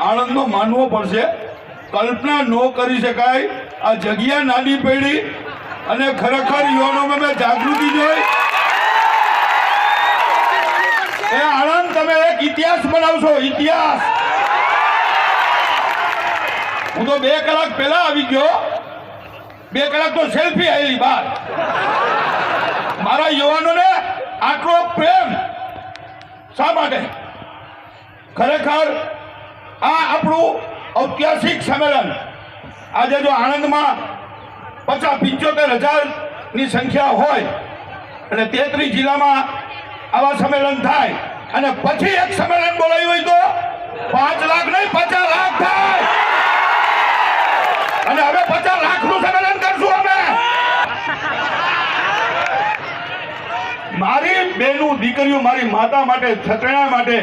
આણંદનો માનવો પડશે. કલ્પના ન કરી શકાય. આ જગ્યા નાની પડી અને ખરેખર યુવાનોમાં મેં જાગૃતિ જોઈ. એ આણંદ, તમે એક ઇતિહાસ બનાવશો. ઇતિહાસ. હું તો બે કલાક પહેલા આવી ગયો. બે કલાક તો સેલ્ફી આવેલી બહાર મારા યુવાનોને આટલો પ્રેમ શા માટે? ખરેખર આ આપણું ઐતિહાસિક સંમેલન આજે જો આણંદમાં પચાસ પિંચોતેર હજારની સંખ્યા હોય અને તેત્રીસ જિલ્લામાં આવા સંમેલન થાય અને પછી એક સંમેલન બોલાવ્યું હોય તો પાંચ લાખ નહીં, પચાસ લાખ થાય. અને હવે પચાસ લાખનું સંમેલન કરશું અમે. મારી બેનું દીકરીઓ મારી માતા માટે, છત્રણા માટે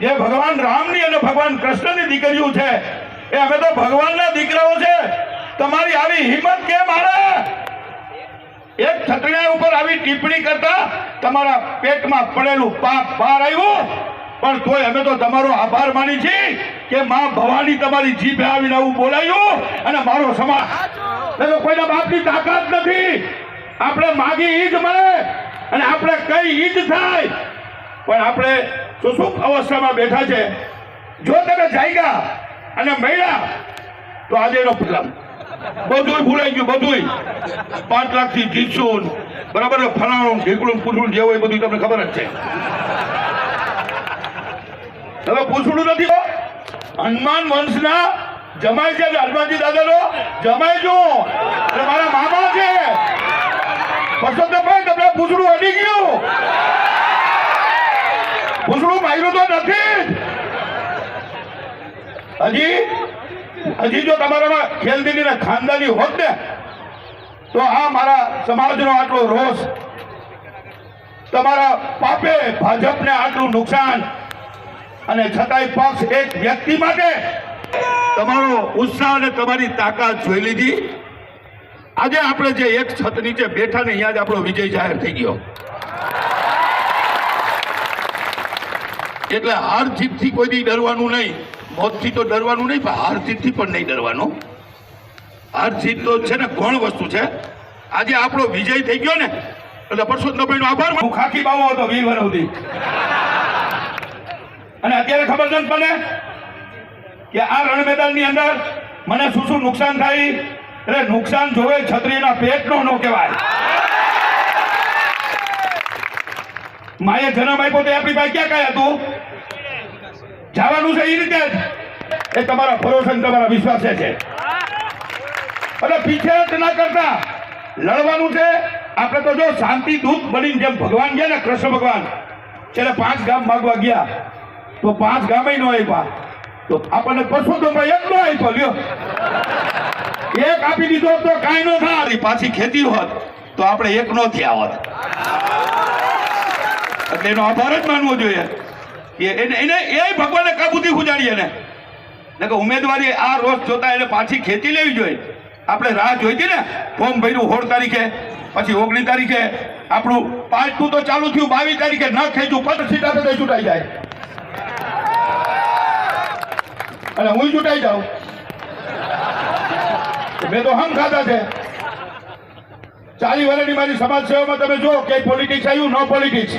જે ભગવાન રામની અને ભગવાન કૃષ્ણની દીકરીઓ છે. એ અમે તો ભગવાનના દીકરાઓ છે. તમારી આવી હિંમત કેમ આવે એક છત્રીયા ઉપર આવી ટિપ્પણી કરતા તમારા પેટમાં પડેલું પાપ બહાર આવ્યું. પણ તોય અમે તો તમારો આભાર માની છીએ કે માં ભવાની તમારી જીભે આવીને આવું બોલાયું અને મારો સમાજ એટલે કોઈના બાપની તાકાત નથી. આપણે માગી ઈજ મળે અને આપણે કઈ ઈજ થાય. પણ આપણે સુસુપ અવસ્થામાં બેઠા છે. જો તમે જાગ્યા અને મળ્યા તો આજે એનો ફિલ્મ બધું ભૂલાઈ ગયું બધું પાંચ લાખથી જીતશું. બરાબર? ફલાણું, ઢીકડું, પૂછડું જે હોય બધું તમને ખબર જ છે. હવે પૂછડું નથી. હનુમાન વંશના જમાય છે હનુમાનજી દાદાનો. જમાય જો એટલે મારા મામા છે. તમે તમને પૂછડું અડી ગયું. તો નથી. હજી હજી જો તમારામાં ખેલદિલી ને ખાનદાની હોત ને, તો આ મારા સમાજનો આટલો રોષ, તમારા પાપે ભાજપને આટલું નુકસાન, અને છતાંય પક્ષ એક વ્યક્તિ માટે તમારો ઉત્સાહ અને તમારી તાકાત જોઈ લીધી. આજે આપણે જે એક છત નીચે બેઠા ને અહીંયા જ આપણો વિજય જાહેર થઈ ગયો. એટલે હાર જીતથી કોઈ દી ડરવાનું નહીં. મોતથી તો ડરવાનું નહીં, પણ હાર જીતથી પણ નહીં ડરવાનું. હાર જીત તો છે ને ગૌણ વસ્તુ છે. આજે આપણો વિજય થઈ ગયો ને, એટલે પરસોત્તમભાઈનો આભાર. હું ખાકી બાવો હતો વીર વરવદી અને અત્યારે ખબર છે ને મને કે આ રણ મેદાનની અંદર મને શું શું નુકસાન થાય? એટલે નુકસાન જોવે છત્રીના પેટ નો કહેવાય. માએ જન્મ આપ્યો તો આપણી પાસે ક્યાં કાંઈ હતું? જવાનું છે એ રીતે જ. એ તમારા ભરોસે તમારા વિશ્વાસે છે. એટલે જ ના કરતા લડવાનું છે. આપણે તો જો શાંતિ, દૂત બનીને જેમ ભગવાન ગયા ને કૃષ્ણ ભગવાન છેલ્લે પાંચ ગામ માગવા ગયા, તો પાંચ ગામે નો આપ્યા. તો આપણને પરસોત્તમભાઈ એક નો આપ્યો, લ્યો. એક આપી દીધો તો કાંઈ નો થાય. પાછી ખેતી હોત તો આપણે એક નો થયા હોત. એટલે એનો આભાર જ માનવો જોઈએ. એને એ ભગવાને કાબુથી ગુજાડીએ એને કે ઉમેદવારી આ રોજ જોતા એને પાછી ખેંચી લેવી જોઈએ. આપણે રાહ જોઈતી ને, ફોર્મ ભર્યું સોળ તારીખે, પછી ઓગણીસ તારીખે, આપણું પાંચ ટુ તો ચાલુ થયું, બાવીસ તારીખે ન ખેંચ્યું પંદર સીટા તો ચૂંટાઈ જાય. અને હું ચૂંટાઈ જાઉં. મેં તો હમ ખાધા છે. ચાલી વર્ષની મારી સમાજ સેવામાં તમે જો કે પોલિટિક્સ આવ્યું નો પોલિટિક્સ